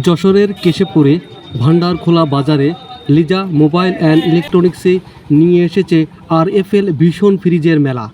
যশোরের কেশবপুরে ভান্ডারখোলা বাজারে Liza mobile and ইলেকট্রনিক্সে নিয়ে এসেছে আর এফএল ভীষণ ফ্রিজের মেলা।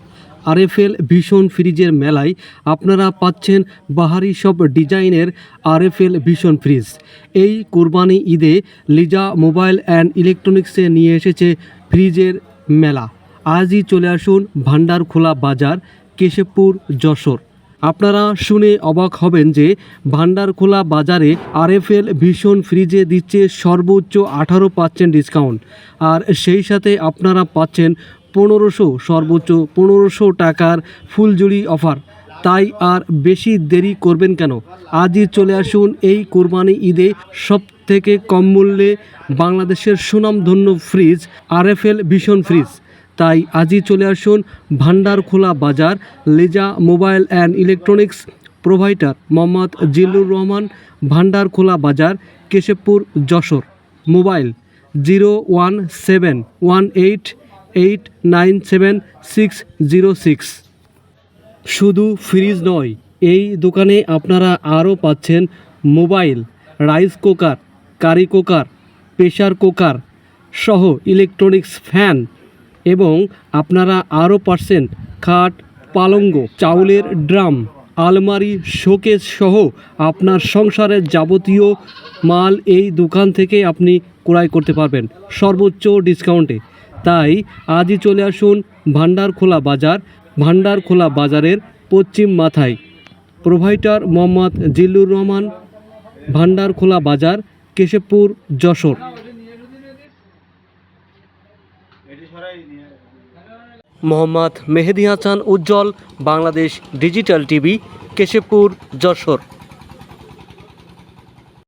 আর এফএল ভীষণ ফ্রিজের মেলায় আপনারা পাচ্ছেন বাহারি সব ডিজাইনের আর এফএল ভীষণ ফ্রিজ। এই কোরবানি ঈদে লিজা মোবাইল অ্যান্ড ইলেকট্রনিক্সে নিয়ে এসেছে ফ্রিজের মেলা। আজই চলে আসুন ভান্ডারখোলা বাজার, কেশবপুর, যশোর। আপনারা শুনে অবাক হবেন যে ভান্ডারখোলা বাজারে আরএফএল ভীষণ ফ্রিজে দিচ্ছে সর্বোচ্চ আঠারো পার্সেন্ট ডিসকাউন্ট। আর সেই সাথে আপনারা পাচ্ছেন পনেরোশো, সর্বোচ্চ পনেরোশো টাকার ফুলজুড়ি অফার। তাই আর বেশি দেরি করবেন কেন? আজই চলে আসুন এই কোরবানি ঈদে সব থেকে কম মূল্যে বাংলাদেশের সুনামধন্য ফ্রিজ, আরএফএল ভীষণ ফ্রিজ। তাই আজই চলে আসুন ভান্ডারখোলা বাজার, লেজা mobile and electronics provider Mohammad Zillur Rahman, Bhandarkhola Bazar, Keshabpur, Jessore. Mobile zero one seven one eight eight nine seven six zero six. শুধু ফ্রিজ নয়, এই দোকানে আপনারা আরও পাচ্ছেন mobile, rice cooker, curry cooker pressure cooker সহ electronics fan এবং আপনারা আরও পাচ্ছেন খাট, পালঙ্গ, চাউলের ড্রাম, আলমারি, শোকেস সহ আপনার সংসারের যাবতীয় মাল এই দোকান থেকে আপনি ক্রয় করতে পারবেন সর্বোচ্চ ডিসকাউন্টে। তাই আজই চলে আসুন ভান্ডারখোলা বাজার। ভান্ডারখোলা বাজারের পশ্চিম মাথায়। Provider Mohammad Zillur Rahman, Bhandarkhola Bazar, Keshabpur, Jessore. Mohammad Mehedi Hasan Ujjwal Bangladesh digital TV Keshabpur Jessore.